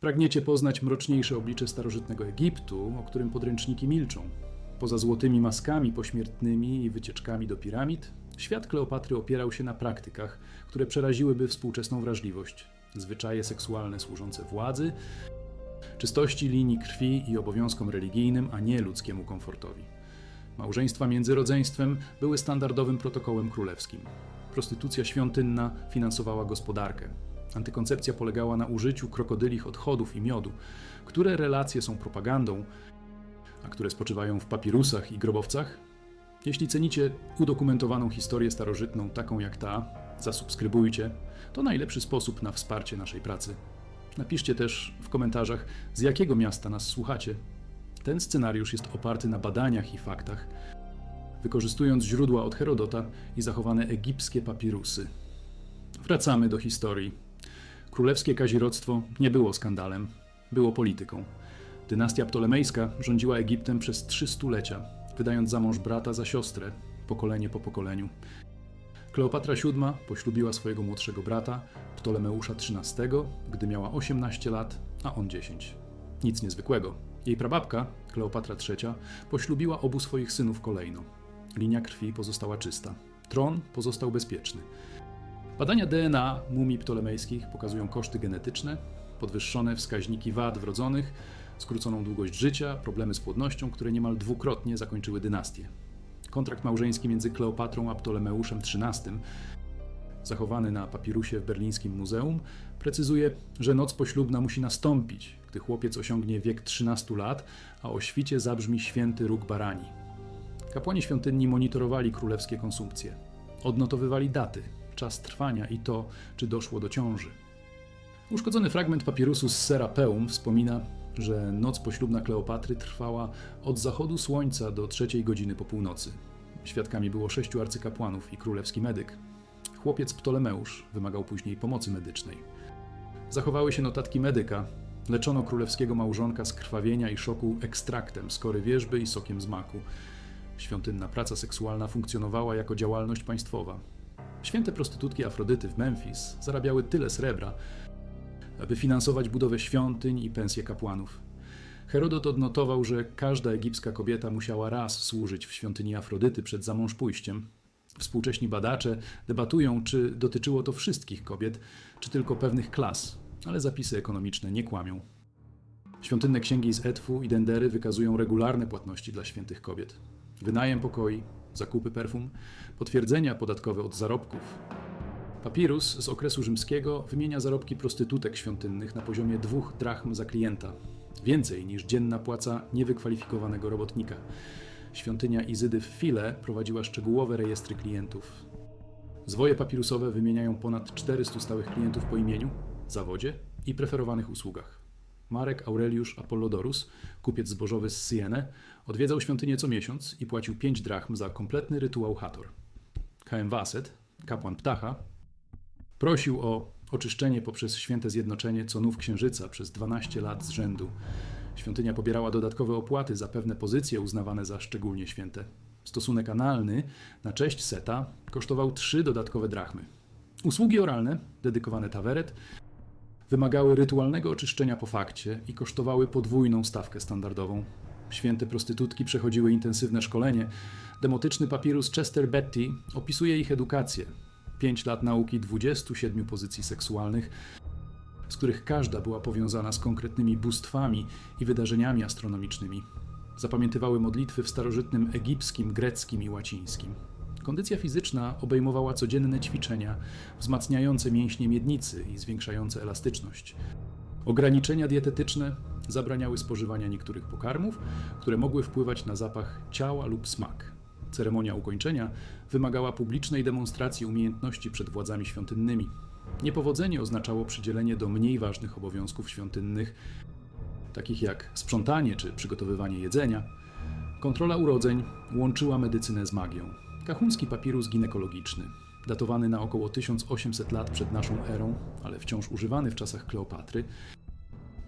Pragniecie poznać mroczniejsze oblicze starożytnego Egiptu, o którym podręczniki milczą. Poza złotymi maskami pośmiertnymi i wycieczkami do piramid, świat Kleopatry opierał się na praktykach, które przeraziłyby współczesną wrażliwość. Zwyczaje seksualne służące władzy, czystości linii krwi i obowiązkom religijnym, a nie ludzkiemu komfortowi. Małżeństwa między rodzeństwem były standardowym protokołem królewskim. Prostytucja świątynna finansowała gospodarkę. Antykoncepcja polegała na użyciu krokodylich odchodów i miodu, które relacje są propagandą, a które spoczywają w papirusach i grobowcach. Jeśli cenicie udokumentowaną historię starożytną taką jak ta, zasubskrybujcie. To najlepszy sposób na wsparcie naszej pracy. Napiszcie też w komentarzach, z jakiego miasta nas słuchacie. Ten scenariusz jest oparty na badaniach i faktach, wykorzystując źródła od Herodota i zachowane egipskie papirusy. Wracamy do historii. Królewskie kazirodztwo nie było skandalem, było polityką. Dynastia Ptolemejska rządziła Egiptem przez trzy stulecia, wydając za mąż brata za siostrę, pokolenie po pokoleniu. Kleopatra VII poślubiła swojego młodszego brata, Ptolemeusza XIII, gdy miała 18 lat, a on 10. Nic niezwykłego. Jej prababka, Kleopatra III, poślubiła obu swoich synów kolejno. Linia krwi pozostała czysta. Tron pozostał bezpieczny. Badania DNA mumii ptolemejskich pokazują koszty genetyczne, podwyższone wskaźniki wad wrodzonych, skróconą długość życia, problemy z płodnością, które niemal dwukrotnie zakończyły dynastię. Kontrakt małżeński między Kleopatrą a Ptolemeuszem XIII, zachowany na papirusie w berlińskim muzeum, precyzuje, że noc poślubna musi nastąpić, gdy chłopiec osiągnie wiek 13 lat, a o świcie zabrzmi święty róg barani. Kapłani świątynni monitorowali królewskie konsumpcje. Odnotowywali daty, czas trwania i to, czy doszło do ciąży. Uszkodzony fragment papirusu z Serapeum wspomina, że noc poślubna Kleopatry trwała od zachodu słońca do trzeciej godziny po północy. Świadkami było sześciu arcykapłanów i królewski medyk. Chłopiec Ptolemeusz wymagał później pomocy medycznej. Zachowały się notatki medyka. Leczono królewskiego małżonka z krwawienia i szoku ekstraktem z wierzby i sokiem z maku. Świątynna praca seksualna funkcjonowała jako działalność państwowa. Święte prostytutki Afrodyty w Memphis zarabiały tyle srebra, aby finansować budowę świątyń i pensje kapłanów. Herodot odnotował, że każda egipska kobieta musiała raz służyć w świątyni Afrodyty przed zamąż pójściem. Współcześni badacze debatują, czy dotyczyło to wszystkich kobiet, czy tylko pewnych klas, ale zapisy ekonomiczne nie kłamią. Świątynne księgi z Etfu i Dendery wykazują regularne płatności dla świętych kobiet. Wynajem pokoi, zakupy perfum, potwierdzenia podatkowe od zarobków, Papirus z okresu rzymskiego wymienia zarobki prostytutek świątynnych na poziomie dwóch drachm za klienta. Więcej niż dzienna płaca niewykwalifikowanego robotnika. Świątynia Izydy w File prowadziła szczegółowe rejestry klientów. Zwoje papirusowe wymieniają ponad 400 stałych klientów po imieniu, zawodzie i preferowanych usługach. Marek Aureliusz Apollodorus, kupiec zbożowy z Siene, odwiedzał świątynię co miesiąc i płacił 5 drachm za kompletny rytuał Hator. KM Waset, kapłan Ptacha, Prosił o oczyszczenie poprzez święte zjednoczenie conów księżyca przez 12 lat z rzędu. Świątynia pobierała dodatkowe opłaty za pewne pozycje uznawane za szczególnie święte. Stosunek analny na cześć Seta kosztował trzy dodatkowe drachmy. Usługi oralne, dedykowane Taweret, wymagały rytualnego oczyszczenia po fakcie i kosztowały podwójną stawkę standardową. Święte prostytutki przechodziły intensywne szkolenie. Demotyczny papirus Chester Betty opisuje ich edukację, 5 lat nauki 27 pozycji seksualnych, z których każda była powiązana z konkretnymi bóstwami i wydarzeniami astronomicznymi. Zapamiętywały modlitwy w starożytnym egipskim, greckim i łacińskim. Kondycja fizyczna obejmowała codzienne ćwiczenia wzmacniające mięśnie miednicy i zwiększające elastyczność. Ograniczenia dietetyczne zabraniały spożywania niektórych pokarmów, które mogły wpływać na zapach ciała lub smak. Ceremonia ukończenia wymagała publicznej demonstracji umiejętności przed władzami świątynnymi. Niepowodzenie oznaczało przydzielenie do mniej ważnych obowiązków świątynnych, takich jak sprzątanie czy przygotowywanie jedzenia. Kontrola urodzeń łączyła medycynę z magią. Kachuński papirus ginekologiczny, datowany na około 1800 lat przed naszą erą, ale wciąż używany w czasach Kleopatry,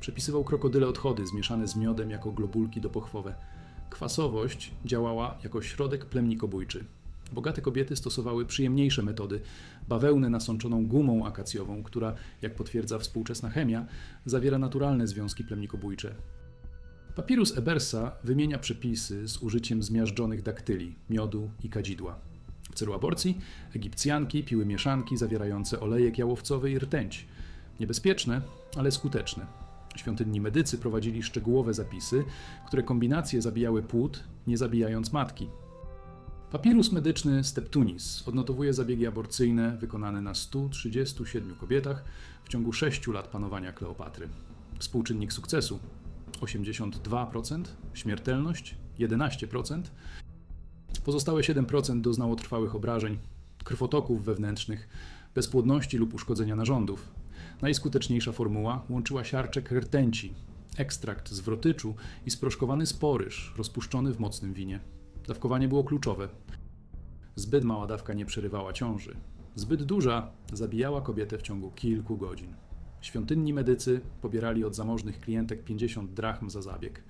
przepisywał krokodyle odchody zmieszane z miodem jako globulki dopochwowe. Kwasowość działała jako środek plemnikobójczy. Bogate kobiety stosowały przyjemniejsze metody, bawełnę nasączoną gumą akacjową, która, jak potwierdza współczesna chemia, zawiera naturalne związki plemnikobójcze. Papirus Ebersa wymienia przepisy z użyciem zmiażdżonych daktyli, miodu i kadzidła. W celu aborcji Egipcjanki piły mieszanki zawierające olejek jałowcowy i rtęć. Niebezpieczne, ale skuteczne. Świątynni medycy prowadzili szczegółowe zapisy, które kombinacje zabijały płód, nie zabijając matki. Papirus medyczny Steptunis odnotowuje zabiegi aborcyjne wykonane na 137 kobietach w ciągu 6 lat panowania Kleopatry. Współczynnik sukcesu 82%, śmiertelność 11%, pozostałe 7% doznało trwałych obrażeń, krwotoków wewnętrznych, bezpłodności lub uszkodzenia narządów. Najskuteczniejsza formuła łączyła siarczek rtęci, ekstrakt z wrotyczu i sproszkowany sporyż rozpuszczony w mocnym winie. Dawkowanie było kluczowe. Zbyt mała dawka nie przerywała ciąży. Zbyt duża zabijała kobietę w ciągu kilku godzin. Świątynni medycy pobierali od zamożnych klientek 50 drachm za zabieg.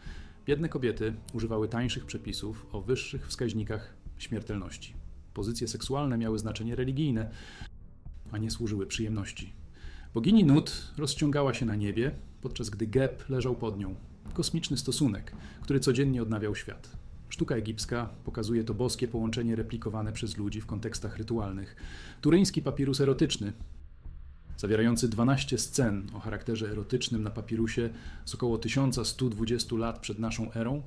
Biedne kobiety używały tańszych przepisów o wyższych wskaźnikach śmiertelności. Pozycje seksualne miały znaczenie religijne, a nie służyły przyjemności. Bogini Nut rozciągała się na niebie, podczas gdy Geb leżał pod nią. Kosmiczny stosunek, który codziennie odnawiał świat. Sztuka egipska pokazuje to boskie połączenie replikowane przez ludzi w kontekstach rytualnych. Turyński papirus erotyczny, zawierający 12 scen o charakterze erotycznym na papirusie z około 1120 lat przed naszą erą,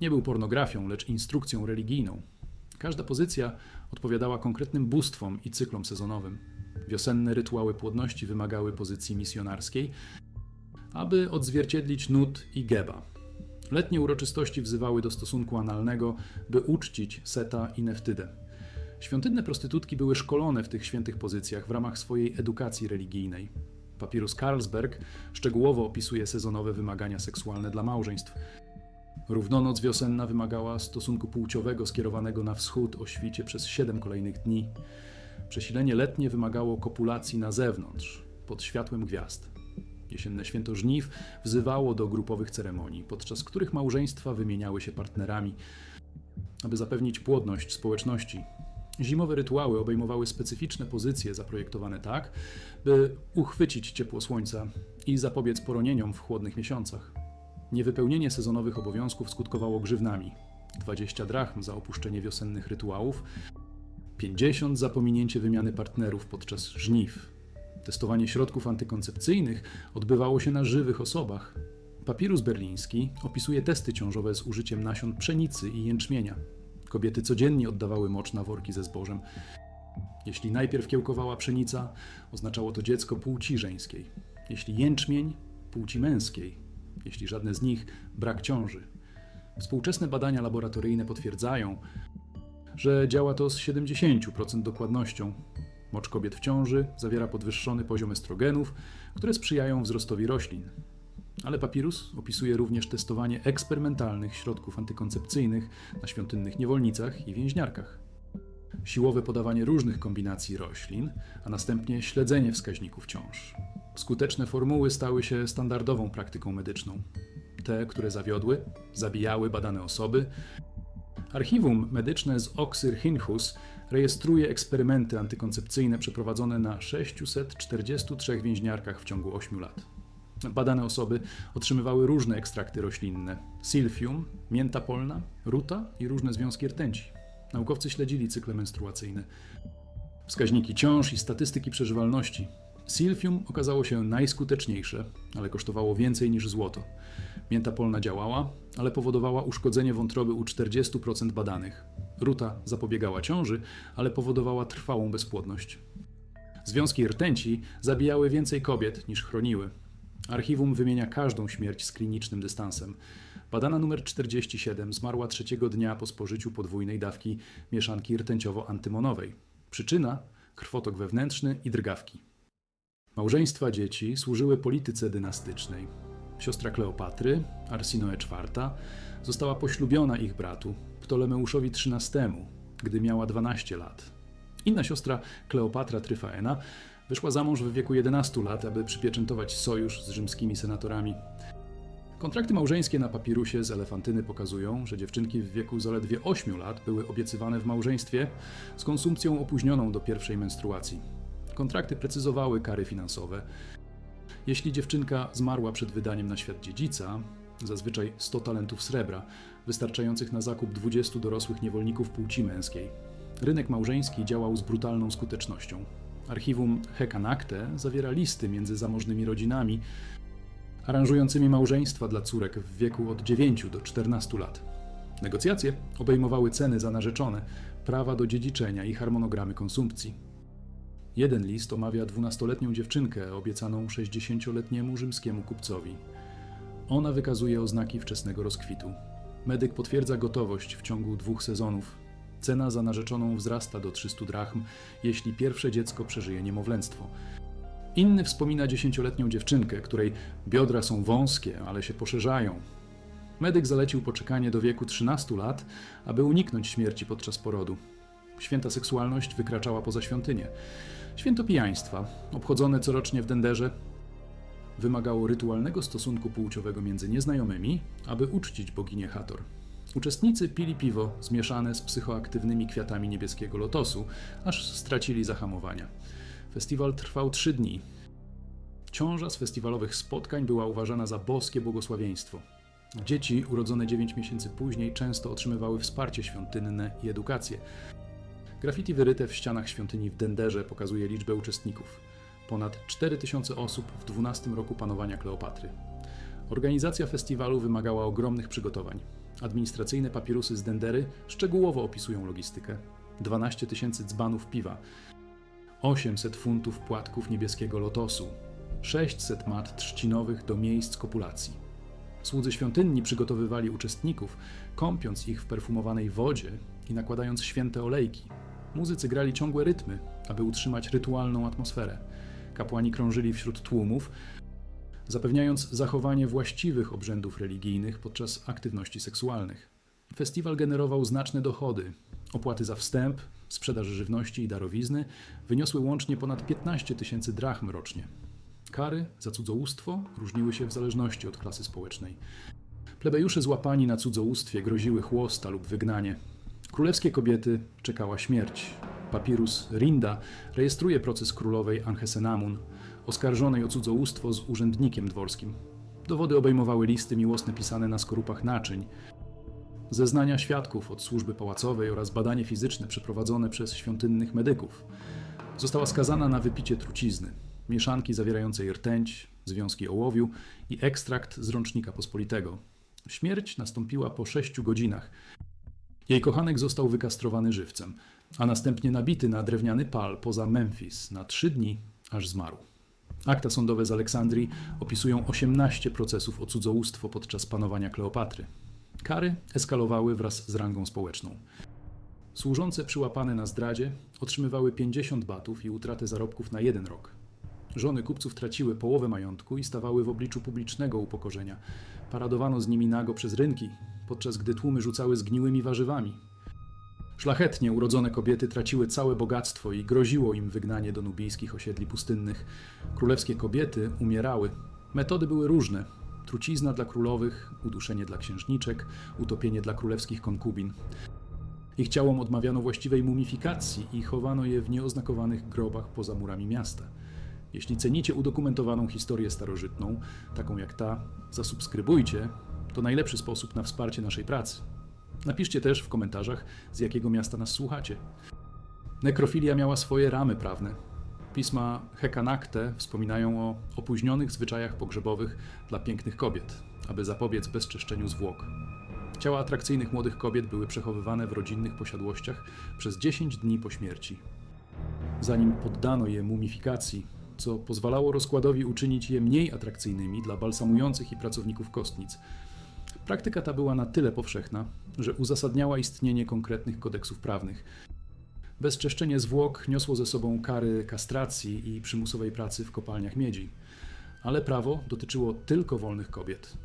nie był pornografią, lecz instrukcją religijną. Każda pozycja odpowiadała konkretnym bóstwom i cyklom sezonowym. Wiosenne rytuały płodności wymagały pozycji misjonarskiej, aby odzwierciedlić Nut i Geba. Letnie uroczystości wzywały do stosunku analnego, by uczcić Seta i Neftydę. Świątynne prostytutki były szkolone w tych świętych pozycjach w ramach swojej edukacji religijnej. Papirus Carlsberg szczegółowo opisuje sezonowe wymagania seksualne dla małżeństw. Równonoc wiosenna wymagała stosunku płciowego skierowanego na wschód o świcie przez siedem kolejnych dni. Przesilenie letnie wymagało kopulacji na zewnątrz, pod światłem gwiazd. Jesienne święto żniw wzywało do grupowych ceremonii, podczas których małżeństwa wymieniały się partnerami, aby zapewnić płodność społeczności. Zimowe rytuały obejmowały specyficzne pozycje zaprojektowane tak, by uchwycić ciepło słońca i zapobiec poronieniom w chłodnych miesiącach. Niewypełnienie sezonowych obowiązków skutkowało grzywnami 20 drachm za opuszczenie wiosennych rytuałów, 50 za pominięcie wymiany partnerów podczas żniw. Testowanie środków antykoncepcyjnych odbywało się na żywych osobach. Papirus berliński opisuje testy ciążowe z użyciem nasion pszenicy i jęczmienia. Kobiety codziennie oddawały mocz na worki ze zbożem. Jeśli najpierw kiełkowała pszenica, oznaczało to dziecko płci żeńskiej. Jeśli jęczmień, płci męskiej. Jeśli żadne z nich, brak ciąży. Współczesne badania laboratoryjne potwierdzają, że działa to z 70% dokładnością. Mocz kobiet w ciąży zawiera podwyższony poziom estrogenów, które sprzyjają wzrostowi roślin. Ale papirus opisuje również testowanie eksperymentalnych środków antykoncepcyjnych na świątynnych niewolnicach i więźniarkach. Siłowe podawanie różnych kombinacji roślin, a następnie śledzenie wskaźników ciąż. Skuteczne formuły stały się standardową praktyką medyczną. Te, które zawiodły, zabijały badane osoby. Archiwum medyczne z Oxyrhynchus rejestruje eksperymenty antykoncepcyjne przeprowadzone na 643 więźniarkach w ciągu 8 lat. Badane osoby otrzymywały różne ekstrakty roślinne: silfium, mięta polna, ruta i różne związki rtęci. Naukowcy śledzili cykle menstruacyjne, wskaźniki ciąż i statystyki przeżywalności. Silfium okazało się najskuteczniejsze, ale kosztowało więcej niż złoto. Mięta polna działała, ale powodowała uszkodzenie wątroby u 40% badanych. Ruta zapobiegała ciąży, ale powodowała trwałą bezpłodność. Związki rtęci zabijały więcej kobiet niż chroniły. Archiwum wymienia każdą śmierć z klinicznym dystansem. Badana numer 47 zmarła trzeciego dnia po spożyciu podwójnej dawki mieszanki rtęciowo-antymonowej. Przyczyna krwotok wewnętrzny i drgawki. Małżeństwa dzieci służyły polityce dynastycznej. Siostra Kleopatry, Arsinoe IV, została poślubiona ich bratu, Ptolemeuszowi XIII, gdy miała 12 lat. Inna siostra, Kleopatra Tryfaena, wyszła za mąż w wieku 11 lat, aby przypieczętować sojusz z rzymskimi senatorami. Kontrakty małżeńskie na papirusie z elefantyny pokazują, że dziewczynki w wieku zaledwie 8 lat były obiecywane w małżeństwie z konsumpcją opóźnioną do pierwszej menstruacji. Kontrakty precyzowały kary finansowe. Jeśli dziewczynka zmarła przed wydaniem na świat dziedzica, zazwyczaj 100 talentów srebra, wystarczających na zakup 20 dorosłych niewolników płci męskiej. Rynek małżeński działał z brutalną skutecznością. Archiwum Hekanakte zawiera listy między zamożnymi rodzinami, aranżującymi małżeństwa dla córek w wieku od 9 do 14 lat. Negocjacje obejmowały ceny za narzeczone, prawa do dziedziczenia i harmonogramy konsumpcji. Jeden list omawia 12-letnią dziewczynkę obiecaną 60-letniemu rzymskiemu kupcowi. Ona wykazuje oznaki wczesnego rozkwitu. Medyk potwierdza gotowość w ciągu dwóch sezonów. Cena za narzeczoną wzrasta do 300 drachm, jeśli pierwsze dziecko przeżyje niemowlęctwo. Inny wspomina dziesięcioletnią dziewczynkę, której biodra są wąskie, ale się poszerzają. Medyk zalecił poczekanie do wieku 13 lat, aby uniknąć śmierci podczas porodu. Święta seksualność wykraczała poza świątynię. Święto pijaństwa, obchodzone corocznie w Denderze, wymagało rytualnego stosunku płciowego między nieznajomymi, aby uczcić boginię Hator. Uczestnicy pili piwo zmieszane z psychoaktywnymi kwiatami niebieskiego lotosu, aż stracili zahamowania. Festiwal trwał trzy dni. Ciąża z festiwalowych spotkań była uważana za boskie błogosławieństwo. Dzieci urodzone 9 miesięcy później często otrzymywały wsparcie świątynne i edukację. Graffiti wyryte w ścianach świątyni w Denderze pokazuje liczbę uczestników. Ponad 4000 osób w 12 roku panowania Kleopatry. Organizacja festiwalu wymagała ogromnych przygotowań. Administracyjne papirusy z Dendery szczegółowo opisują logistykę. 12 tysięcy dzbanów piwa, 800 funtów płatków niebieskiego lotosu, 600 mat trzcinowych do miejsc kopulacji. Słudzy świątynni przygotowywali uczestników, kąpiąc ich w perfumowanej wodzie i nakładając święte olejki. Muzycy grali ciągłe rytmy, aby utrzymać rytualną atmosferę. Kapłani krążyli wśród tłumów, zapewniając zachowanie właściwych obrzędów religijnych podczas aktywności seksualnych. Festiwal generował znaczne dochody. Opłaty za wstęp, sprzedaż żywności i darowizny wyniosły łącznie ponad 15 tysięcy drachm rocznie. Kary za cudzołóstwo różniły się w zależności od klasy społecznej. Plebejusze złapani na cudzołóstwie groziły chłosta lub wygnanie. Królewskie kobiety czekała śmierć. Papirus Rinda rejestruje proces królowej Anchesenamun, oskarżonej o cudzołóstwo z urzędnikiem dworskim. Dowody obejmowały listy miłosne pisane na skorupach naczyń, zeznania świadków od służby pałacowej oraz badanie fizyczne przeprowadzone przez świątynnych medyków. Została skazana na wypicie trucizny, mieszanki zawierającej rtęć, związki ołowiu i ekstrakt z rącznika pospolitego. Śmierć nastąpiła po sześciu godzinach. Jej kochanek został wykastrowany żywcem, a następnie nabity na drewniany pal poza Memphis na trzy dni, aż zmarł. Akta sądowe z Aleksandrii opisują 18 procesów o cudzołóstwo podczas panowania Kleopatry. Kary eskalowały wraz z rangą społeczną. Służące przyłapane na zdradzie otrzymywały 50 batów i utratę zarobków na jeden rok. Żony kupców traciły połowę majątku i stawały w obliczu publicznego upokorzenia. Paradowano z nimi nago przez rynki, podczas gdy tłumy rzucały zgniłymi warzywami. Szlachetnie urodzone kobiety traciły całe bogactwo i groziło im wygnanie do nubijskich osiedli pustynnych. Królewskie kobiety umierały. Metody były różne. Trucizna dla królowych, uduszenie dla księżniczek, utopienie dla królewskich konkubin. Ich ciałom odmawiano właściwej mumifikacji i chowano je w nieoznakowanych grobach poza murami miasta. Jeśli cenicie udokumentowaną historię starożytną, taką jak ta, zasubskrybujcie. To najlepszy sposób na wsparcie naszej pracy. Napiszcie też w komentarzach, z jakiego miasta nas słuchacie. Nekrofilia miała swoje ramy prawne. Pisma Hekanakte wspominają o opóźnionych zwyczajach pogrzebowych dla pięknych kobiet, aby zapobiec bezczeszczeniu zwłok. Ciała atrakcyjnych młodych kobiet były przechowywane w rodzinnych posiadłościach przez 10 dni po śmierci. Zanim poddano je mumifikacji, co pozwalało rozkładowi uczynić je mniej atrakcyjnymi dla balsamujących i pracowników kostnic, Praktyka ta była na tyle powszechna, że uzasadniała istnienie konkretnych kodeksów prawnych. Bezczeszczenie zwłok niosło ze sobą kary kastracji i przymusowej pracy w kopalniach miedzi. Ale prawo dotyczyło tylko wolnych kobiet.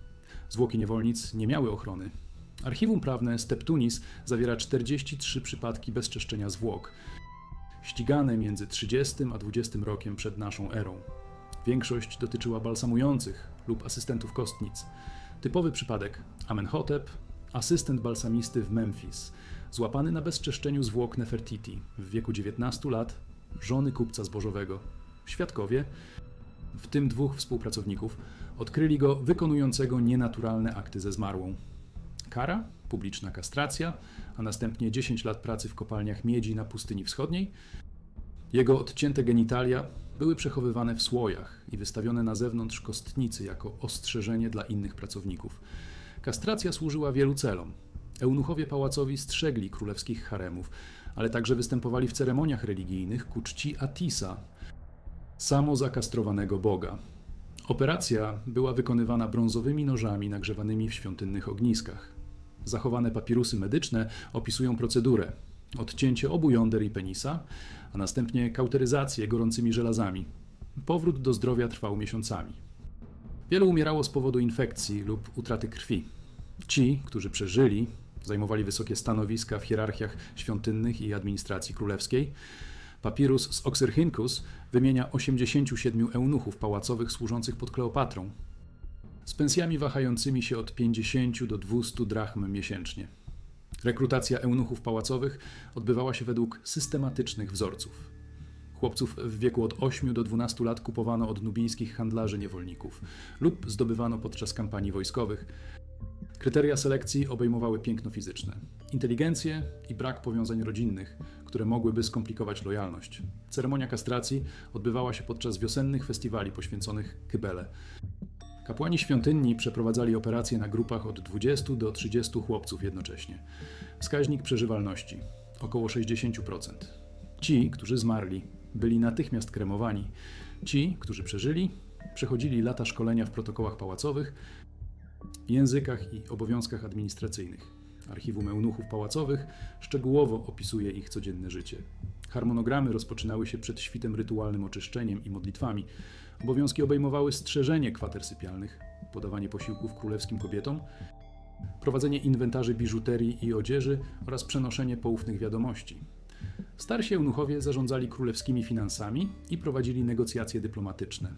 Zwłoki niewolnic nie miały ochrony. Archiwum prawne Steptunis zawiera 43 przypadki bezczeszczenia zwłok, ścigane między 30 a 20 rokiem przed naszą erą. Większość dotyczyła balsamujących lub asystentów kostnic. Typowy przypadek Amenhotep, asystent balsamisty w Memphis, złapany na bezczeszczeniu zwłok Nefertiti w wieku 19 lat, żony kupca zbożowego. Świadkowie, w tym dwóch współpracowników, odkryli go wykonującego nienaturalne akty ze zmarłą. Kara, publiczna kastracja, a następnie 10 lat pracy w kopalniach miedzi na pustyni wschodniej. Jego odcięte genitalia były przechowywane w słojach i wystawione na zewnątrz kostnicy jako ostrzeżenie dla innych pracowników. Kastracja służyła wielu celom. Eunuchowie pałacowi strzegli królewskich haremów, ale także występowali w ceremoniach religijnych ku czci Atisa, samozakastrowanego boga. Operacja była wykonywana brązowymi nożami nagrzewanymi w świątynnych ogniskach. Zachowane papirusy medyczne opisują procedurę: odcięcie obu jąder i penisa, a następnie kauteryzację gorącymi żelazami. Powrót do zdrowia trwał miesiącami. Wielu umierało z powodu infekcji lub utraty krwi. Ci, którzy przeżyli, zajmowali wysokie stanowiska w hierarchiach świątynnych i administracji królewskiej. Papirus z Oxyrhynchus wymienia 87 eunuchów pałacowych służących pod Kleopatrą, z pensjami wahającymi się od 50 do 200 drachm miesięcznie. Rekrutacja eunuchów pałacowych odbywała się według systematycznych wzorców. Chłopców w wieku od 8 do 12 lat kupowano od nubijskich handlarzy niewolników lub zdobywano podczas kampanii wojskowych. Kryteria selekcji obejmowały piękno fizyczne, inteligencję i brak powiązań rodzinnych, które mogłyby skomplikować lojalność. Ceremonia kastracji odbywała się podczas wiosennych festiwali poświęconych Kybele. Kapłani świątynni przeprowadzali operacje na grupach od 20 do 30 chłopców jednocześnie. Wskaźnik przeżywalności około 60%. Ci, którzy zmarli, byli natychmiast kremowani. Ci, którzy przeżyli, przechodzili lata szkolenia w protokołach pałacowych, językach i obowiązkach administracyjnych. Archiwum eunuchów pałacowych szczegółowo opisuje ich codzienne życie. Harmonogramy rozpoczynały się przed świtem rytualnym oczyszczeniem i modlitwami. Obowiązki obejmowały strzeżenie kwater sypialnych, podawanie posiłków królewskim kobietom, prowadzenie inwentarzy biżuterii i odzieży oraz przenoszenie poufnych wiadomości. Starsi eunuchowie zarządzali królewskimi finansami i prowadzili negocjacje dyplomatyczne.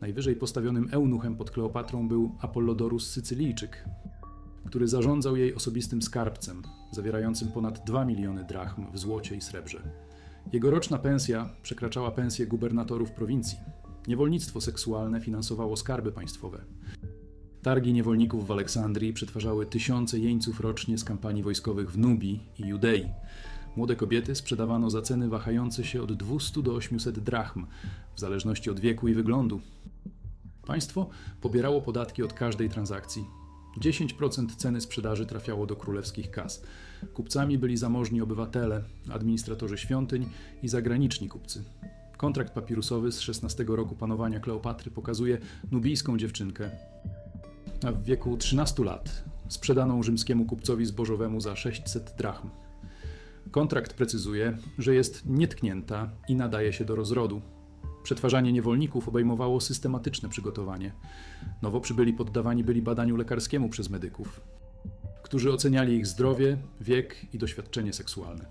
Najwyżej postawionym eunuchem pod Kleopatrą był Apollodorus Sycylijczyk, który zarządzał jej osobistym skarbcem, zawierającym ponad 2 miliony drachm w złocie i srebrze. Jego roczna pensja przekraczała pensję gubernatorów prowincji. Niewolnictwo seksualne finansowało skarby państwowe. Targi niewolników w Aleksandrii przetwarzały tysiące jeńców rocznie z kampanii wojskowych w Nubii i Judei. Młode kobiety sprzedawano za ceny wahające się od 200 do 800 drachm, w zależności od wieku i wyglądu. Państwo pobierało podatki od każdej transakcji. 10% ceny sprzedaży trafiało do królewskich kas. Kupcami byli zamożni obywatele, administratorzy świątyń i zagraniczni kupcy. Kontrakt papirusowy z 16 roku panowania Kleopatry pokazuje nubijską dziewczynkę, a w wieku 13 lat sprzedaną rzymskiemu kupcowi zbożowemu za 600 drachm. Kontrakt precyzuje, że jest nietknięta i nadaje się do rozrodu. Przetwarzanie niewolników obejmowało systematyczne przygotowanie. Nowo przybyli poddawani byli badaniu lekarskiemu przez medyków, którzy oceniali ich zdrowie, wiek i doświadczenie seksualne.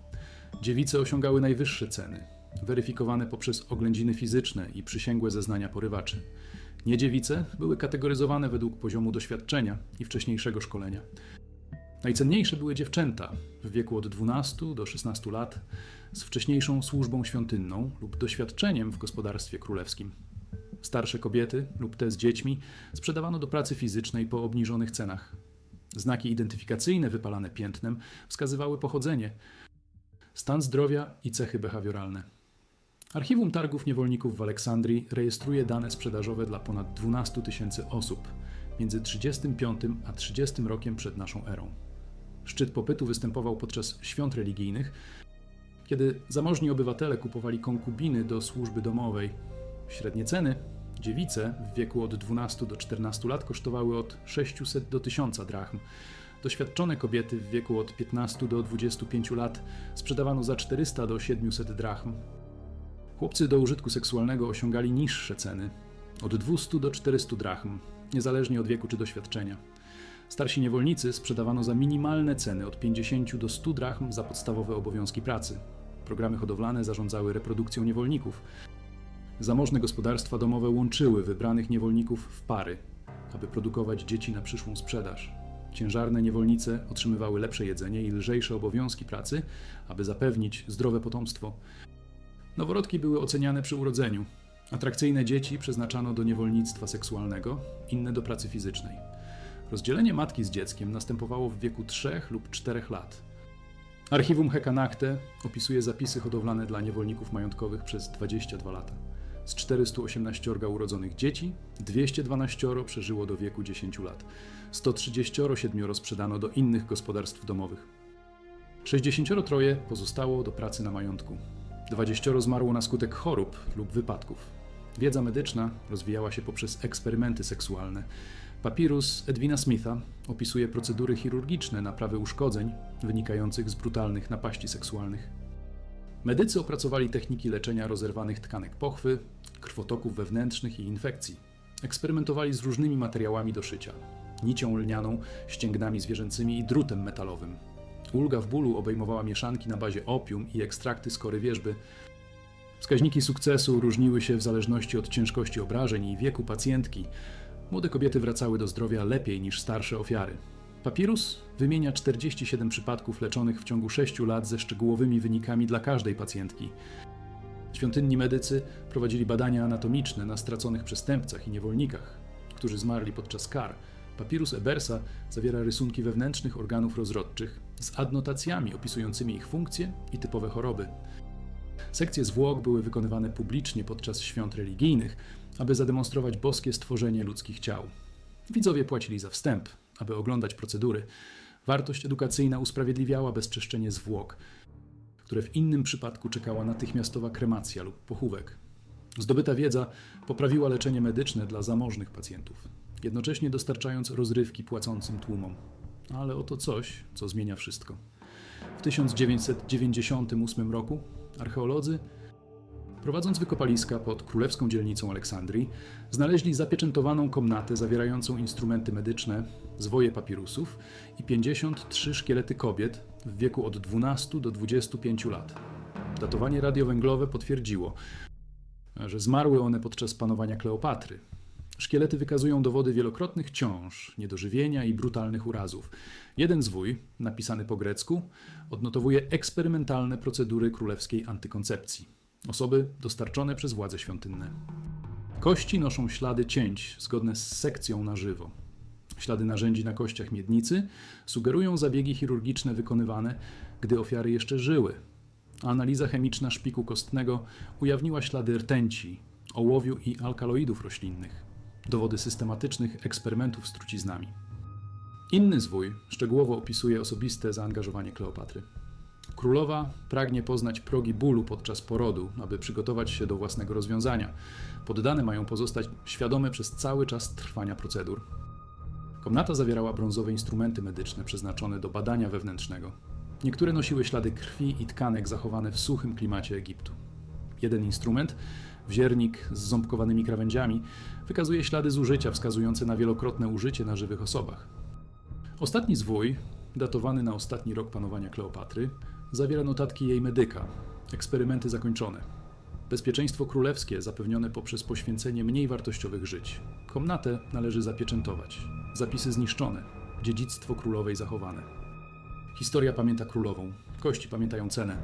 Dziewice osiągały najwyższe ceny, weryfikowane poprzez oględziny fizyczne i przysięgłe zeznania porywaczy. Niedziewice były kategoryzowane według poziomu doświadczenia i wcześniejszego szkolenia. Najcenniejsze były dziewczęta w wieku od 12 do 16 lat z wcześniejszą służbą świątynną lub doświadczeniem w gospodarstwie królewskim. Starsze kobiety lub te z dziećmi sprzedawano do pracy fizycznej po obniżonych cenach. Znaki identyfikacyjne wypalane piętnem wskazywały pochodzenie, stan zdrowia i cechy behawioralne. Archiwum Targów Niewolników w Aleksandrii rejestruje dane sprzedażowe dla ponad 12 tysięcy osób między 35 a 30 rokiem przed naszą erą. Szczyt popytu występował podczas świąt religijnych, kiedy zamożni obywatele kupowali konkubiny do służby domowej. Średnie ceny dziewice w wieku od 12 do 14 lat kosztowały od 600 do 1000 drachm. Doświadczone kobiety w wieku od 15 do 25 lat sprzedawano za 400 do 700 drachm. Chłopcy do użytku seksualnego osiągali niższe ceny od 200 do 400 drachm, niezależnie od wieku czy doświadczenia. Starsi niewolnicy sprzedawano za minimalne ceny od 50 do 100 drachm za podstawowe obowiązki pracy. Programy hodowlane zarządzały reprodukcją niewolników. Zamożne gospodarstwa domowe łączyły wybranych niewolników w pary, aby produkować dzieci na przyszłą sprzedaż. Ciężarne niewolnice otrzymywały lepsze jedzenie i lżejsze obowiązki pracy, aby zapewnić zdrowe potomstwo. Noworodki były oceniane przy urodzeniu. Atrakcyjne dzieci przeznaczano do niewolnictwa seksualnego, inne do pracy fizycznej. Rozdzielenie matki z dzieckiem następowało w wieku 3 lub 4 lat. Archiwum Hekanakte opisuje zapisy hodowlane dla niewolników majątkowych przez 22 lata. Z 418 urodzonych dzieci, 212 przeżyło do wieku 10 lat. 137 sprzedano do innych gospodarstw domowych. 63 pozostało do pracy na majątku. 20 zmarło na skutek chorób lub wypadków. Wiedza medyczna rozwijała się poprzez eksperymenty seksualne. Papirus Edwina Smitha opisuje procedury chirurgiczne naprawy uszkodzeń wynikających z brutalnych napaści seksualnych. Medycy opracowali techniki leczenia rozerwanych tkanek pochwy, krwotoków wewnętrznych i infekcji. Eksperymentowali z różnymi materiałami do szycia: nicią lnianą, ścięgnami zwierzęcymi i drutem metalowym. Ulga w bólu obejmowała mieszanki na bazie opium i ekstrakty z kory wierzby. Wskaźniki sukcesu różniły się w zależności od ciężkości obrażeń i wieku pacjentki. Młode kobiety wracały do zdrowia lepiej niż starsze ofiary. Papirus wymienia 47 przypadków leczonych w ciągu 6 lat ze szczegółowymi wynikami dla każdej pacjentki. Świątynni medycy prowadzili badania anatomiczne na straconych przestępcach i niewolnikach, którzy zmarli podczas kar. Papirus Ebersa zawiera rysunki wewnętrznych organów rozrodczych z adnotacjami opisującymi ich funkcje i typowe choroby. Sekcje zwłok były wykonywane publicznie podczas świąt religijnych, aby zademonstrować boskie stworzenie ludzkich ciał. Widzowie płacili za wstęp, aby oglądać procedury. Wartość edukacyjna usprawiedliwiała bezczeszczenie zwłok, które w innym przypadku czekała natychmiastowa kremacja lub pochówek. Zdobyta wiedza poprawiła leczenie medyczne dla zamożnych pacjentów, jednocześnie dostarczając rozrywki płacącym tłumom. Ale oto coś, co zmienia wszystko. W 1998 roku archeolodzy, prowadząc wykopaliska pod królewską dzielnicą Aleksandrii, znaleźli zapieczętowaną komnatę zawierającą instrumenty medyczne, zwoje papirusów i 53 szkielety kobiet w wieku od 12 do 25 lat. Datowanie radiowęglowe potwierdziło, że zmarły one podczas panowania Kleopatry. Szkielety wykazują dowody wielokrotnych ciąż, niedożywienia i brutalnych urazów. Jeden zwój, napisany po grecku, odnotowuje eksperymentalne procedury królewskiej antykoncepcji. Osoby dostarczone przez władze świątynne. Kości noszą ślady cięć zgodne z sekcją na żywo. Ślady narzędzi na kościach miednicy sugerują zabiegi chirurgiczne wykonywane, gdy ofiary jeszcze żyły. Analiza chemiczna szpiku kostnego ujawniła ślady rtęci, ołowiu i alkaloidów roślinnych. Dowody systematycznych eksperymentów z truciznami. Inny zwój szczegółowo opisuje osobiste zaangażowanie Kleopatry. Królowa pragnie poznać progi bólu podczas porodu, aby przygotować się do własnego rozwiązania. Poddane mają pozostać świadome przez cały czas trwania procedur. Komnata zawierała brązowe instrumenty medyczne przeznaczone do badania wewnętrznego. Niektóre nosiły ślady krwi i tkanek zachowane w suchym klimacie Egiptu. Jeden instrument, wziernik z ząbkowanymi krawędziami, wykazuje ślady zużycia wskazujące na wielokrotne użycie na żywych osobach. Ostatni zwój, datowany na ostatni rok panowania Kleopatry, zawiera notatki jej medyka, eksperymenty zakończone. Bezpieczeństwo królewskie zapewnione poprzez poświęcenie mniej wartościowych żyć. Komnatę należy zapieczętować. Zapisy zniszczone, dziedzictwo królowej zachowane. Historia pamięta królową, kości pamiętają cenę.